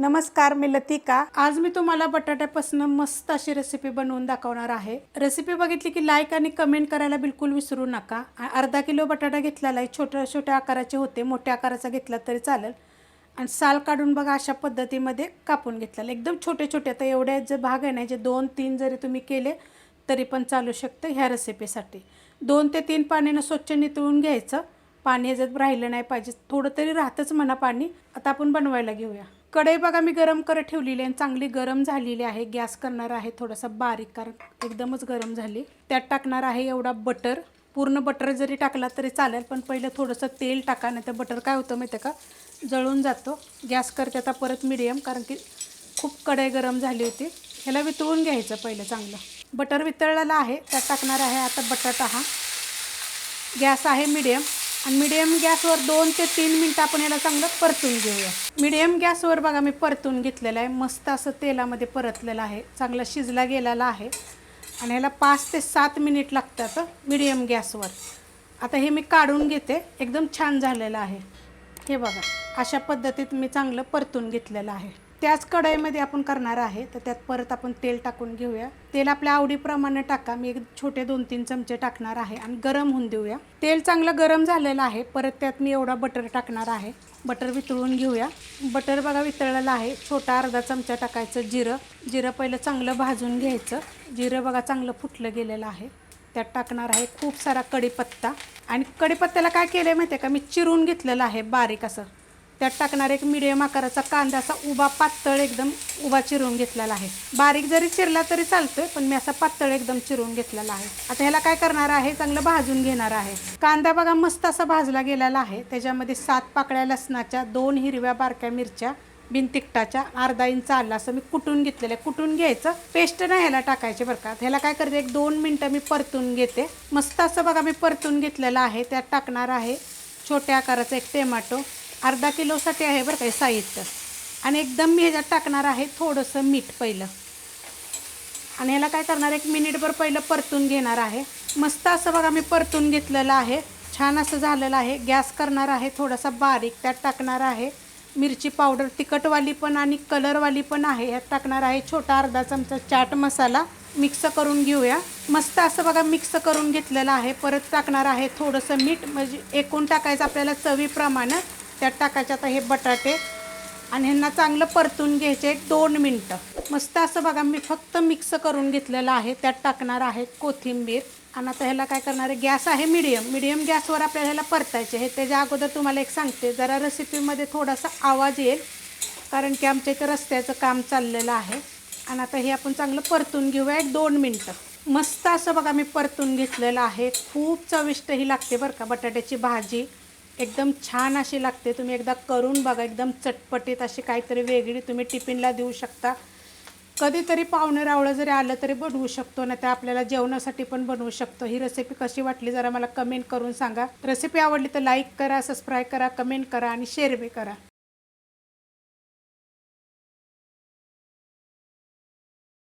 नमस्कार मी लतिका. आज मी तुम्हाला बटाट्यापासून मस्त अशी रेसिपी बनवून दाखवणार आहे. रेसिपी बघितली की लाईक आणि कमेंट करायला बिलकुल विसरू नका. अर्धा किलो बटाटा घेतलेला आहे. छोट्या छोट्या आकाराचे होते. मोठ्या आकाराचा घेतला तरी चालेल. आणि साल काढून बघा अशा पद्धतीमध्ये कापून घेतलेला एकदम छोटे छोटे. आता एवढे जे भाग आहे ना जे दोन तीन जरी तुम्ही केले तरी पण चालू शकतं ह्या रेसिपीसाठी दोन ते तीन पाण्यानं स्वच्छ नितळून घ्यायचं. पाणी याच्यात राहिलं नाही पाहिजे. थोडं तरी राहतंच म्हणा पाणी. आता आपण बनवायला घेऊया. कढई बघा मी गरम करत ठेवलेली आहे. आणि चांगली गरम झालेली आहे. गॅस करणार आहे थोडासा बारीक कारण एकदमच गरम झाली. त्यात टाकणार आहे एवढा बटर. पूर्ण बटर जरी टाकला तरी चालेल पण पहिलं थोडंसं तेल टाका नाही तर बटर काय होतं माहिती आहे का? जळून जातो. गॅस करते आता परत मिडियम कारण की खूप कढई गरम झाली होती. ह्याला वितळून घ्यायचं पहिलं चांगलं. बटर वितळलेलं आहे. त्यात टाकणार आहे आता बटाटा हा. गॅस आहे मिडियम आणि मिडियम गॅसवर दोन ते तीन मिनटं आपण याला चांगलं परतून घेऊया. मिडियम गॅसवर बघा मी परतून घेतलेलं आहे. मस्त असं तेलामध्ये परतलेलं आहे. चांगला शिजला गेलेला आहे. आणि ह्याला पाच ते सात मिनिट लागतात मिडियम गॅसवर. आता हे मी काढून घेते. एकदम छान झालेलं आहे. हे बघा अशा पद्धतीत मी चांगलं परतून घेतलेलं आहे. त्याच कढईमध्ये आपण करणार आहे. तर त्यात परत आपण तेल टाकून घेऊया. तेल आपल्या आवडीप्रमाणे टाका. मी एक छोटे दोन तीन चमचे टाकणार आहे आणि गरम होऊन देऊया. तेल चांगलं गरम झालेलं आहे. परत त्यात मी एवढा बटर टाकणार आहे. बटर वितळून घेऊया. बटर बघा वितळलेलं आहे. छोटा अर्धा चमचा टाकायचं जिरं. जिरं पहिलं चांगलं भाजून घ्यायचं. जिरं बघा चांगलं फुटलं गेलेलं आहे. त्यात टाकणार आहे खूप सारा कढीपत्ता. आणि कढीपत्त्याला काय केलं आहे माहिती आहे का? मी चिरून घेतलेलं आहे बारीक असं. त्यात टाकणार एक मिडियम आकाराचा कांदा असा उभा पातळ एकदम उभा चिरून घेतलेला आहे. बारीक जरी चिरला तरी चालतोय पण मी असा पातळ एकदम चिरून घेतलेला आहे. आता ह्याला काय करणार आहे? चांगलं भाजून घेणार आहे. कांदा बघा मस्त असा भाजला गेलेला आहे. त्याच्यामध्ये सात पाकळ्या लसणाच्या दोन हिरव्या बारक्या मिरच्या बिन तिखटाच्या अर्धा इंच आला असं मी कुटून घेतलेलं आहे. कुटून घ्यायचं. पेस्ट नाही ह्याला टाकायचे बरं का. ह्याला काय करते? एक दोन मिनटं मी परतून घेते. मस्त असं बघा मी परतून घेतलेलं आहे. त्यात टाकणार आहे छोट्या आकाराचा एक टोमॅटो अर्धा किलोसाठी आहे बरं काय साहित्य. आणि एकदम मी ह्याच्यात टाकणार आहे थोडंसं मीठ पहिलं. आणि ह्याला काय करणार एक मिनिटभर पहिलं परतून घेणार आहे. मस्त असं बघा मी परतून घेतलेलं आहे. छान असं झालेलं आहे. गॅस करणार आहे थोडासा बारीक त्यात टाकणार आहे. मिरची पावडर तिखटवाली पण आणि कलरवाली पण आहे. ह्यात टाकणार आहे छोटा अर्धा चमचा चाट मसाला. मिक्स करून घेऊया. मस्त असं बघा मिक्स करून घेतलेलं आहे. परत टाकणार आहे थोडंसं मीठ. म्हणजे एकूण टाकायचं आपल्याला चवीप्रमाणे. त्यात टाकायचे आता हे बटाटे आणि ह्यांना चांगलं परतून घ्यायचे एक दोन मिनटं. मस्त असं बघा मी फक्त मिक्स करून घेतलेलं आहे. त्यात टाकणार आहे कोथिंबीर. आणि आता ह्याला काय करणार आहे गॅस आहे मिडियम. मिडियम गॅसवर आपल्याला ह्याला परतायचे हे त्याच्या अगोदर तुम्हाला एक सांगते जरा रेसिपीमध्ये थोडासा आवाज येईल कारण की आमच्या इथं रस्त्याचं काम चाललेलं आहे. आणि आता हे आपण चांगलं परतून घेऊया एक दोन मिनटं. मस्त असं बघा मी परतून घेतलेलं आहे. खूप चविष्ट ही लागते बरं का बटाट्याची भाजी. एकदम छान अशी लागते. तुम्ही एकदा करून बघा एकदम चटपटीत अशी काहीतरी वेगळी तुम्ही टिफिनला देऊ शकता. कधीतरी पाहुणे रावळं जरी आलं तरी बनवू शकतो ना ते आपल्याला जेवणासाठी पण बनवू शकतो. ही रेसिपी कशी वाटली जरा मला कमेंट करून सांगा. रेसिपी आवडली तर लाईक करा सबस्क्राईब करा कमेंट करा आणि शेअर बी करा.